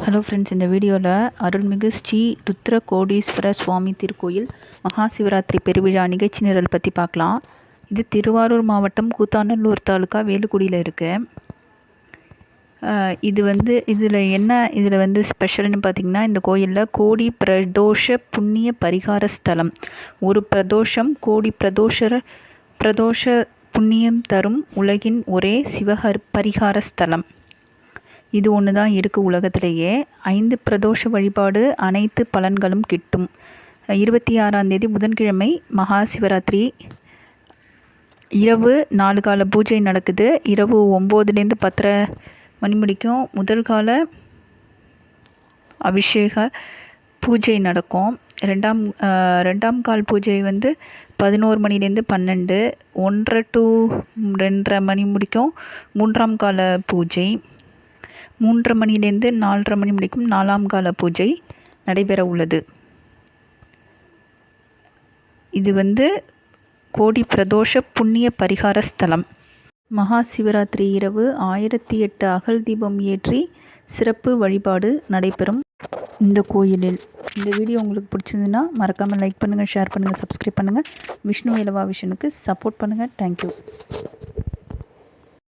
Hello friends இந்த வீடியோவில் அருள்மிகு ஸ்ரீ ருத்ர கோடீஸ்வர சுவாமி திருக்கோயில் மகா சிவராத்திரி பெருவிழா நிகழ்ச்சி நிரல் பற்றி பார்க்கலாம். இது திருவாரூர் மாவட்டம் கூத்தாநல்லூர் தாலுக்கா வேலுக்குடியில் இருக்குது இது வந்து இதில் என்ன இதில் வந்து ஸ்பெஷல்னு பார்த்திங்கன்னா இந்த கோயிலில் கோடி பிரதோஷ புண்ணிய பரிகார ஸ்தலம். ஒரு பிரதோஷம் கோடி பிரதோஷர பிரதோஷ புண்ணியம் தரும் உலகின் ஒரே சிவஹர் பரிகார ஸ்தலம். இது ஒன்று தான் இருக்குது உலகத்திலேயே. ஐந்து பிரதோஷ வழிபாடு அனைத்து பலன்களும் கிட்டும். இருபத்தி ஆறாம் தேதி புதன்கிழமை மகா சிவராத்திரி இரவு நாலு கால பூஜை நடக்குது. இரவு ஒம்போதுலேருந்து பத்தரை மணி முடிக்கும் முதல் கால அபிஷேக பூஜை நடக்கும். ரெண்டாம் ரெண்டாம் கால் பூஜை வந்து பதினோரு மணிலேருந்து பன்னெண்டு ஒன்றரை டு ரெண்டரை மணி முடிக்கும் மூன்றாம் கால பூஜை. மூன்றரை மணிலேருந்து நாலரை மணி முடிக்கும் நாலாம் கால பூஜை நடைபெற உள்ளது. இது வந்து கோடி பிரதோஷ புண்ணிய பரிகார ஸ்தலம். மகா சிவராத்திரி இரவு ஆயிரத்தி எட்டு அகல் தீபம் ஏற்றி சிறப்பு வழிபாடு நடைபெறும் இந்த கோயிலில். இந்த வீடியோ உங்களுக்கு பிடிச்சிருந்துன்னா மறக்காமல் லைக் பண்ணுங்கள் ஷேர் பண்ணுங்கள் சப்ஸ்கிரைப் பண்ணுங்கள் விஷ்ணு இலவா விஷனுக்கு சப்போர்ட் பண்ணுங்கள் தேங்க்யூ